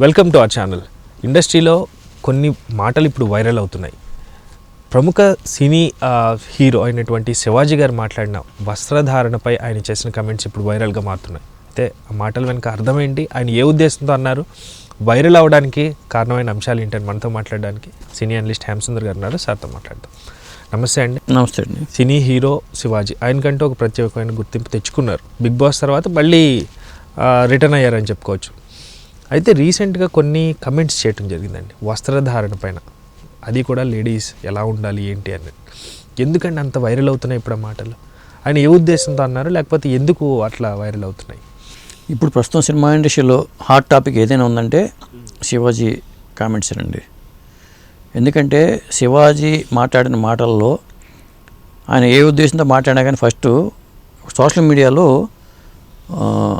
Welcome to our channel ఇండస్ట్రీలో కొన్ని మాటలు ఇప్పుడు వైరల్ అవుతున్నాయి. ప్రముఖ సినీ హీరో అయినటువంటి శివాజీ గారు మాట్లాడిన వస్త్రధారణపై ఆయన చేసిన కమెంట్స్ ఇప్పుడు వైరల్గా మారుతున్నాయి. అయితే ఆ మాటల వెనుక అర్థం ఏంటి? ఆయన ఏ ఉద్దేశంతో అన్నారు? వైరల్ అవడానికి కారణమైన అంశాలు ఏంటని మనతో మాట్లాడడానికి సినీ అనలిస్ట్ హేమసుందర్ గారు ఉన్నారు. సార్తో మాట్లాడదాం. నమస్తే అండి. నమస్తే అండి. Cine hero Shivaji. ఆయనకంటూ ఒక ప్రత్యేకమైన గుర్తింపు తెచ్చుకున్నారు. బిగ్ బాస్ తర్వాత మళ్ళీ రిటర్న్ అయ్యారని చెప్పుకోవచ్చు. అయితే రీసెంట్గా కొన్ని కమెంట్స్ చేయటం జరిగిందండి. వస్త్రధారణ పైన. అది కూడా లేడీస్ ఎలా ఉండాలి ఏంటి అని. ఎందుకండి అంత వైరల్ అవుతున్నాయి ఇప్పుడు ఆ మాటలు? ఆయన ఏ ఉద్దేశంతో అన్నారు లేకపోతే ఎందుకు అట్లా వైరల్ అవుతున్నాయి? ఇప్పుడు ప్రస్తుతం సినిమా ఇండస్ట్రీలో హాట్ టాపిక్ ఏదైనా ఉందంటే శివాజీ కామెంట్స్ అండి. ఎందుకంటే శివాజీ మాట్లాడిన మాటల్లో ఆయన ఏ ఉద్దేశంతో మాట్లాడినా కానీ ఫస్ట్ సోషల్ మీడియాలో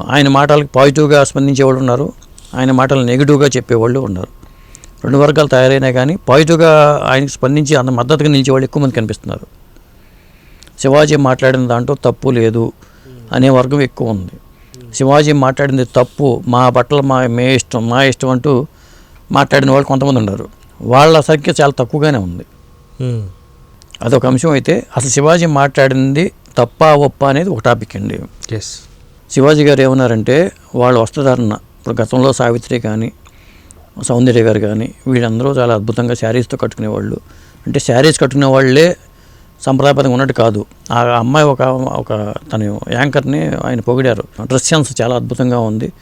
ఆయన మాటలకు పాజిటివ్గా స్పందించేవాళ్ళు ఉన్నారు. ఆయన మాటలు నెగిటివ్గా చెప్పేవాళ్ళు ఉన్నారు. రెండు వర్గాలు తయారైనా కానీ పాజిటివ్గా ఆయనకు స్పందించి అంత మద్దతుగా నిలిచేవాళ్ళు ఎక్కువ మంది కనిపిస్తున్నారు. శివాజీ మాట్లాడిన దాంట్లో తప్పు లేదు అనే వర్గం ఎక్కువ ఉంది. శివాజీ మాట్లాడింది తప్పు మా బట్టలు మా మే ఇష్టం మా ఇష్టం అంటూ మాట్లాడిన వాళ్ళు కొంతమంది ఉన్నారు. వాళ్ళ సంఖ్య చాలా తక్కువగానే ఉంది. అదొక అంశం అయితే అసలు శివాజీ మాట్లాడింది తప్ప ఒప్ప అనేది ఒక టాపిక్ అండి. ఎస్ శివాజీ గారు ఏమన్నారంటే వాళ్ళు వస్త్రధారణ ఇప్పుడు గతంలో సావిత్రి కానీ సౌందర్య గారు కానీ వీళ్ళందరూ చాలా అద్భుతంగా శారీస్తో కట్టుకునేవాళ్ళు. అంటే శారీస్ కట్టుకునే వాళ్ళే సంప్రదాయపరంగా ఉన్నట్టు కాదు. ఆ అమ్మాయి ఒక ఒక తన యాంకర్ని ఆయన పొగిడారు. డ్రెస్ సెన్స్ చాలా అద్భుతంగా ఉంది.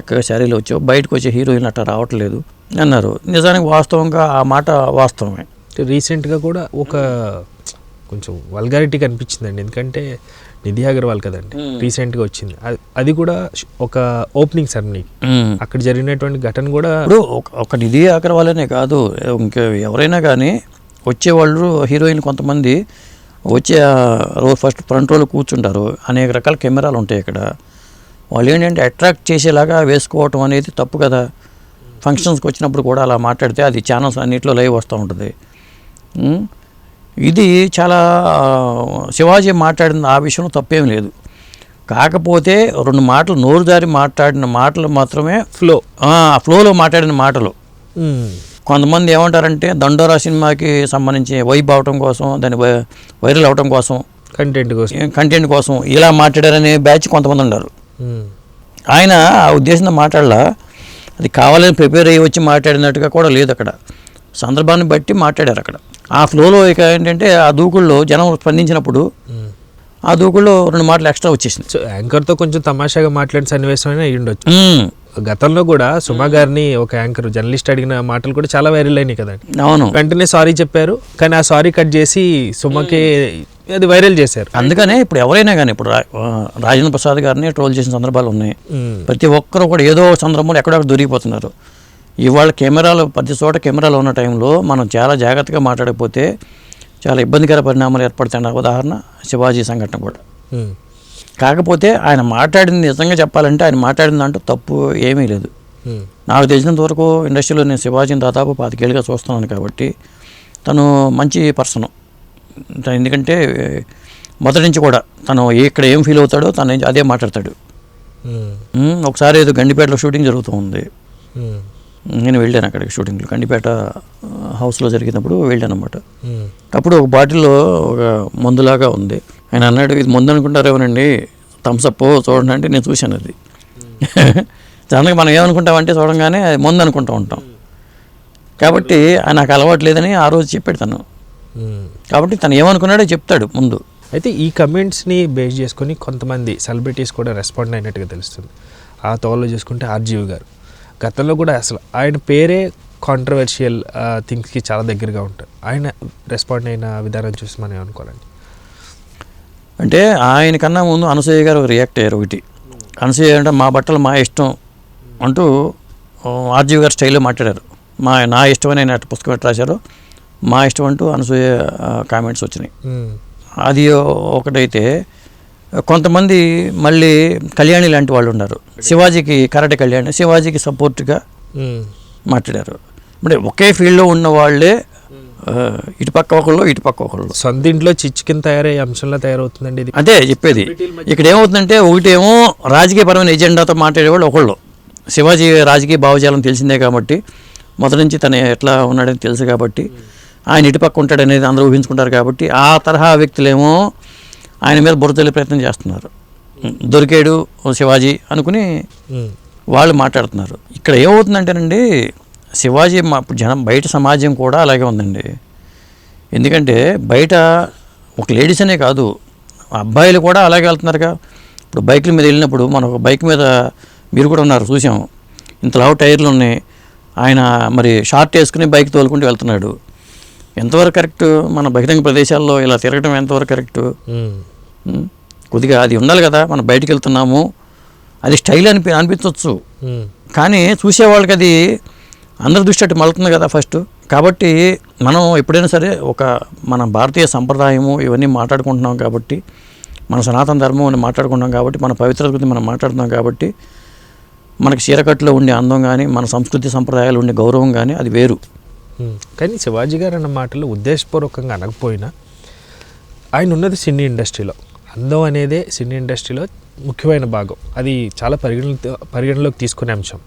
చక్కగా శారీలో వచ్చావు బయటకు వచ్చే హీరోయిన్ అట్లా రావట్లేదు అన్నారు. నిజానికి వాస్తవంగా ఆ మాట వాస్తవమే. రీసెంట్గా కూడా ఒక కొంచెం వల్గారిటీ కనిపించిందండి. ఎందుకంటే నిధి అగర్వాల్ కదండి. రీసెంట్గా వచ్చింది. అది- కూడా ఒక ఓపెనింగ్ సెరమనీ. అక్కడ జరిగినటువంటి ఘటన కూడా ఇప్పుడు ఒక ఒక నిధి అగర్వాలనే కాదు ఇంకా ఎవరైనా కానీ వచ్చేవాళ్ళు హీరోయిన్ కొంతమంది వచ్చే ఫస్ట్ ఫ్రంట్ రోలో కూర్చుంటారు. అనేక రకాల కెమెరాలు ఉంటాయి ఇక్కడ వాళ్ళు ఏంటంటే అట్రాక్ట్ చేసేలాగా వేసుకోవటం అనేది తప్పు కదా. ఫంక్షన్స్కి వచ్చినప్పుడు కూడా అలా మాట్లాడితే అది ఛానల్స్ అన్నింటిలో లైవ్ వస్తూ ఉంటుంది. ఇది చాలా శివాజీ మాట్లాడిన ఆ విషయంలో తప్పేం లేదు. కాకపోతే రెండు మాటలు నోరు జారి మాట్లాడిన మాటలు మాత్రమే ఫ్లో ఆ ఫ్లోలో మాట్లాడిన మాటలు. కొంతమంది ఏమంటారంటే దండోరా సినిమాకి సంబంధించి వైబ్ అవటం కోసం దాని వై- వైరల్ అవటం కోసం కంటెంట్ కోసం. కంటెంట్ కోసం ఇలా మాట్లాడారనే బ్యాచ్ కొంతమంది ఉన్నారు. ఆయన ఆ ఉద్దేశంతో మాట్లాడలా. అది కావాలని ప్రిపేర్ అయ్యి వచ్చి మాట్లాడినట్టుగా కూడా లేదు అక్కడ. సందర్భాన్ని బట్టి మాట్లాడారు అక్కడ. ఆ ఫ్లోలో ఇక ఏంటంటే ఆ దూకుల్లో జనం స్పందించినప్పుడు. ఆ దూకుల్లో రెండు మాటలు ఎక్స్ట్రా వచ్చేసింది సో యాంకర్తో కొంచెం తమాషాగా మాట్లాడిన సన్నివేశం అయ్యి ఉండొచ్చు గతంలో కూడా సుమా గారిని ఒక యాంకర్ జర్నలిస్ట్ అడిగిన మాటలు కూడా చాలా వైరల్ అయినాయి కదండి. అవును. వెంటనే సారీ చెప్పారు కానీ ఆ సారీ కట్ చేసి సుమకి అది వైరల్ చేశారు. అందుకనే ఇప్పుడు ఎవరైనా కానీ ఇప్పుడు రాజేంద్ర ప్రసాద్ గారిని ట్రోల్ చేసిన సందర్భాలు ఉన్నాయి. ప్రతి ఒక్కరు కూడా ఏదో సందర్భంలో ఎక్కడొక్కడ దొరికిపోతున్నారు. ఇవాళ కెమెరాలు ప్రతి చోట కెమెరాలు ఉన్న టైంలో మనం చాలా జాగ్రత్తగా మాట్లాడకపోతే చాలా ఇబ్బందికర పరిణామాలు ఏర్పడుతున్న ఉదాహరణ శివాజీ సంఘటన కూడా. కాకపోతే ఆయన మాట్లాడింది నిజంగా చెప్పాలంటే ఆయన మాట్లాడిన దాంట్లో తప్పు ఏమీ లేదు. నాకు తెలిసినంత వరకు ఇండస్ట్రీలో నేను శివాజీని దాదాపు పాతికేళ్ళుగా చూస్తున్నాను కాబట్టి తను మంచి పర్సన్. ఎందుకంటే మొదటి నుంచి కూడా తను ఇక్కడ ఏం ఫీల్ అవుతాడో తను అదే మాట్లాడతాడు. ఒకసారి ఏదో గండిపేటలో షూటింగ్ జరుగుతూ ఉంది. నేను వెళ్ళాను అక్కడికి షూటింగ్లో. గండిపేట ఆ, హౌస్లో జరిగినప్పుడు వెళ్ళాను అనమాట. అప్పుడు ఒక బాటిల్లో ఒక మందులాగా ఉంది. ఆయన అన్నాడు ఇది మందు అనుకుంటారేమోనండి థమ్సప్ చూడండి అంటే నేను చూశాను అది. జనరల్గా మనం ఏమనుకుంటామంటే చూడంగానే అది మందు అనుకుంటూ ఉంటాం. కాబట్టి ఆ నాకు అలవాటు లేదని ఆ రోజు చెప్పాడు తను. కాబట్టి తను ఏమనుకున్నాడో చెప్తాడు ముందు. అయితే ఈ కమెంట్స్ని బేస్ చేసుకొని కొంతమంది సెలబ్రిటీస్ కూడా రెస్పాండ్ అయినట్టుగా తెలుస్తుంది. ఆ తోవలో చూసుకుంటే ఆర్జీవి గారు. గతంలో కూడా అసలు ఆయన పేరే కాంట్రవర్షియల్ థింగ్స్కి చాలా దగ్గరగా ఉంటారు ఆయన రెస్పాండ్ అయిన విధానం చూసి మనం ఏమనుకోవాలండి? అంటే ఆయన కన్నా ముందు అనసూయ గారు రియాక్ట్ అయ్యారు ఒకటి. అనసూయ అంటే మా బట్టలు మా ఇష్టం అంటూ ఆర్జీవి గారు స్టైల్లో మాట్లాడారు. మా నా ఇష్టం అని ఆయన అటు పుస్తకం ఎట్లా రాశారో. మా ఇష్టం అంటూ అనసూయ కామెంట్స్ వచ్చినాయి. అది ఒకటైతే కొంతమంది మళ్ళీ కళ్యాణి లాంటి వాళ్ళు ఉన్నారు. శివాజీకి కరాటే కళ్యాణి శివాజీకి సపోర్ట్గా. మాట్లాడారు. అంటే ఒకే ఫీల్డ్లో ఉన్న వాళ్ళే ఆ, ఇటు పక్క ఒకళ్ళు ఇటు పక్క ఒకళ్ళు. సొంత ఇంట్లో చిచ్చు కింద తయారయ్యే అంశంలో తయారవుతుందండి ఇది. అదే చెప్పేది. ఇక్కడ ఏమవుతుందంటే ఒకటేమో రాజకీయపరమైన ఎజెండాతో మాట్లాడేవాళ్ళు ఒకళ్ళు. శివాజీ రాజకీయ భావజాలం తెలిసిందే కాబట్టి మొదటి నుంచి తను ఎట్లా ఉన్నాడని తెలుసు కాబట్టి ఆయన ఇటుపక్క ఉంటాడనేది అందరూ ఊహించుకుంటారు కాబట్టి ఆ తరహా వ్యక్తులేమో ఆయన మీద బురదలే ప్రయత్నం చేస్తున్నారు. దొరికాడు శివాజీ అనుకుని వాళ్ళు మాట్లాడుతున్నారు. ఇక్కడ ఏమవుతుందంటేనండి శివాజీ మా జనం బయట సమాజం కూడా అలాగే ఉందండి. ఎందుకంటే బయట ఒక లేడీస్ అనే కాదు అబ్బాయిలు కూడా అలాగే వెళ్తున్నారుగా. ఇప్పుడు బైకుల మీద వెళ్ళినప్పుడు మనం ఒక బైక్ మీద మీరు కూడా ఉన్నారు చూసాం ఇంత లావు టైర్లు ఉన్నాయి. ఆయన మరి షార్ట్ వేసుకుని బైక్ తోలుకుంటూ వెళ్తున్నాడు. ఎంతవరకు కరెక్ట్? మన బహిరంగ ప్రదేశాల్లో ఇలా తిరగడం ఎంతవరకు కరెక్ట్? కొద్దిగా అది ఉండాలి కదా మనం బయటికి వెళ్తున్నాము. అది స్టైల్ అనిపి అనిపించవచ్చు కానీ చూసేవాళ్ళకి అది అందరి దృష్టి అటు మలుతుంది కదా ఫస్ట్ కాబట్టి మనం ఎప్పుడైనా సరే ఒక మన భారతీయ సంప్రదాయము ఇవన్నీ మాట్లాడుకుంటున్నాం కాబట్టి మన సనాతన ధర్మం అని మాట్లాడుకుంటున్నాం కాబట్టి మన పవిత్రత గురించి మనం మాట్లాడుతున్నాం కాబట్టి మనకి చీరకట్టులో ఉండే అందం కానీ మన సంస్కృతి సంప్రదాయాలు ఉండే గౌరవం కానీ అది వేరు. కానీ శివాజీ గారు అన్న మాటలు ఉద్దేశపూర్వకంగా అనకపోయినా ఆయన ఉన్నది సినీ ఇండస్ట్రీలో. అందం అనేదే సినీ ఇండస్ట్రీలో ముఖ్యమైన భాగం. అది చాలా పరిగణ పరిగణలోకి తీసుకునే అంశం.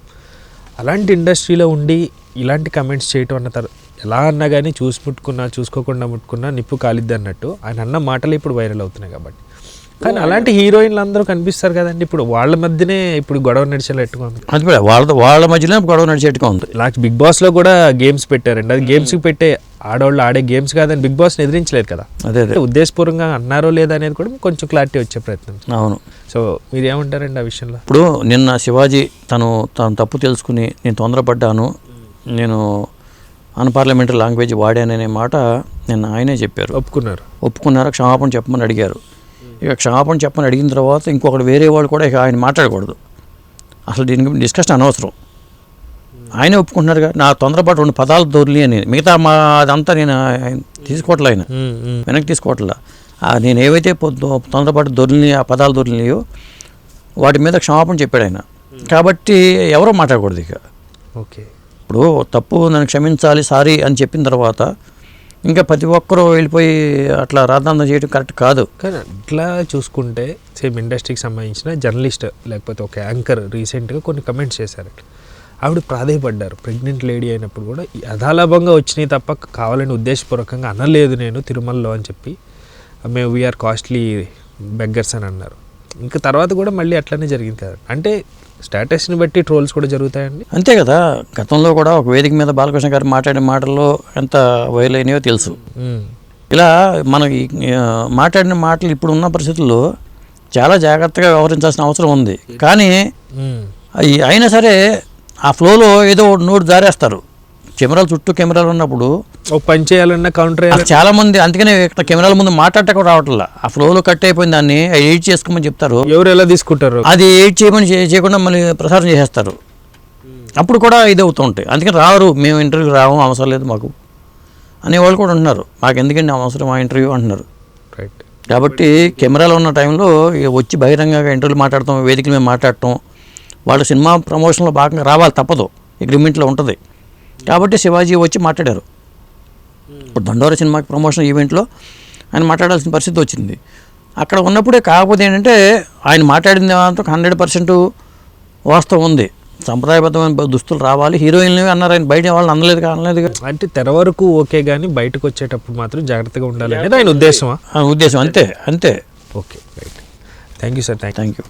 అలాంటి ఇండస్ట్రీలో ఉండి ఇలాంటి కమెంట్స్ చేయటం అన్న తర్వాత ఎలా అన్నా కానీ చూసి ముట్టుకున్నా చూసుకోకుండా ముట్టుకున్నా నిప్పు కాలిద్ది అన్నట్టు ఆయన అన్న మాటలు ఇప్పుడు వైరల్ అవుతున్నాయి కాబట్టి. కానీ అలాంటి హీరోయిన్లు అందరూ కనిపిస్తారు కదండి. ఇప్పుడు వాళ్ళ మధ్యనే ఇప్పుడు గొడవ నడిచేలా ఉంది కూడా వాళ్ళ వాళ్ళ మధ్యలో గొడవ నడిచేట్టుగా ఉంది. లాస్ట్ బిగ్ బాస్లో కూడా గేమ్స్ పెట్టారండి. అది గేమ్స్కి పెట్టే ఆడవాళ్ళు ఆడే గేమ్స్ కాదని బిగ్ బాస్ ఎదిరించలేదు కదా. అదే అదే. అంటే ఉద్దేశపూర్వకంగా అన్నారో లేదా అనేది కూడా కొంచెం క్లారిటీ వచ్చే ప్రయత్నం. అవును. సో మీరు ఏమంటారండి ఆ విషయంలో? ఇప్పుడు నిన్న శివాజీ తను తను తప్పు తెలుసుకుని నేను తొందరపడ్డాను. నేను అన్పార్లమెంటరీ లాంగ్వేజ్ వాడాననే మాట నిన్న ఆయనే చెప్పారు. ఒప్పుకున్నారు. ఒప్పుకున్నారా? క్షమాపణ చెప్పమని అడిగారు. ఇక క్షమాపణ చెప్పమని అడిగిన తర్వాత ఇంకొకటి వేరే వాళ్ళు కూడా ఇక ఆయన మాట్లాడకూడదు. అసలు దీని గురించి డిస్కషన్ అనవసరం. ఆయనే ఒప్పుకుంటున్నారుగా నా తొందరపాటు రెండు పదాలు దొర్లి అని. మిగతా మా అదంతా నేను ఆయన తీసుకోవట్లే ఆయన. వెనక్కి తీసుకోవట్లా. నేను ఏవైతే తొందరపాటు దొరిని ఆ పదాలు దొరినాయో వాటి మీద క్షమాపణ చెప్పాడు ఆయన. కాబట్టి ఎవరో మాట్లాడకూడదు ఇక. ఓకే. ఇప్పుడు తప్పు నన్ను క్షమించాలి సారీ అని చెప్పిన తర్వాత ఇంకా ప్రతి ఒక్కరూ వెళ్ళిపోయి అట్లా రాద్ధాంతం చేయడం కరెక్ట్ కాదు. కానీ అట్లా చూసుకుంటే సేమ్ ఇండస్ట్రీకి సంబంధించిన జర్నలిస్ట్ లేకపోతే ఒక యాంకర్ రీసెంట్గా కొన్ని కమెంట్స్ చేశారు. ఆవిడ ప్రాధాయపడ్డారు. ప్రెగ్నెంట్ లేడీ అయినప్పుడు కూడా అధాలాభంగా వచ్చినాయి తప్ప కావాలని ఉద్దేశపూర్వకంగా అనలేదు నేను తిరుమలలో అని చెప్పి మేము వీఆర్ కాస్ట్లీ బెగ్గర్స్ అని అన్నారు. ఇంకా తర్వాత కూడా మళ్ళీ అట్లనే జరిగింది కదా. అంటే స్టేటస్ని బట్టి ట్రోల్స్ కూడా జరుగుతాయండి? అంతే కదా. గతంలో కూడా ఒక వేదిక మీద బాలకృష్ణ గారు మాట్లాడిన మాటల్లో ఎంత వైరల్ అయినాయో తెలుసు. ఇలా మనకి ఆ, మాట్లాడిన మాటలు ఇప్పుడు ఉన్న పరిస్థితుల్లో చాలా జాగ్రత్తగా వ్యవహరించాల్సిన అవసరం ఉంది. కానీ అయినా సరే ఆ ఫ్లోలో ఏదో నోటు జారేస్తారు. కెమెరాలు చుట్టూ కెమెరాలు ఉన్నప్పుడు ఓ పని చేయాలన్నా కౌంటర్ చాలా మంది అందుకనే ఇక్కడ కెమెరాల ముందు మాట్లాడటం కూడా రావట్లా. ఆ ఫ్లోలో కట్ అయిపోయిన దాన్ని ఎడిట్ చేసుకోమని చెప్తారు. ఎవరు ఎలా తీసుకుంటారు? అది ఎడిట్ చేయమని చేయకుండా మళ్ళీ ప్రసారం చేసేస్తారు. అప్పుడు కూడా ఇది అవుతూ ఉంటాయి. అందుకని రారు మేము ఇంటర్వ్యూకి రాము అవసరం లేదు మాకు అనేవాళ్ళు కూడా ఉంటున్నారు. మాకు ఎందుకండి అవసరం ఆ ఇంటర్వ్యూ అంటున్నారు. రైట్ కాబట్టి కెమెరాలో ఉన్న టైంలో వచ్చి బహిరంగంగా ఇంటర్వ్యూలు మాట్లాడటం వేదికల మీద మాట్లాడటం వాళ్ళ సినిమా ప్రమోషన్లో భాగంగా రావాలి తప్పదు. అగ్రిమెంట్లో ఉంటుంది. కాబట్టి శివాజీ వచ్చి మాట్లాడారు. ఇప్పుడు దండోర సినిమాకి ప్రమోషన్ ఈవెంట్లో ఆయన మాట్లాడాల్సిన పరిస్థితి వచ్చింది. అక్కడ ఉన్నప్పుడే కాకపోతే ఏంటంటే ఆయన మాట్లాడిన దాంట్లో హండ్రెడ్ పర్సెంట్ వాస్తవం ఉంది. సంప్రదాయబద్ధమైన దుస్తులు రావాలి హీరోయిన్లు అన్నారు ఆయన బయట వాళ్ళని అనలేదు అనలేదు అంటే తెర వరకు ఓకే కానీ బయటకు వచ్చేటప్పుడు మాత్రం జాగ్రత్తగా ఉండాలి అనేది ఆయన ఉద్దేశమా? ఉద్దేశం అంతే అంతే. Okay right. Thank you sir thank you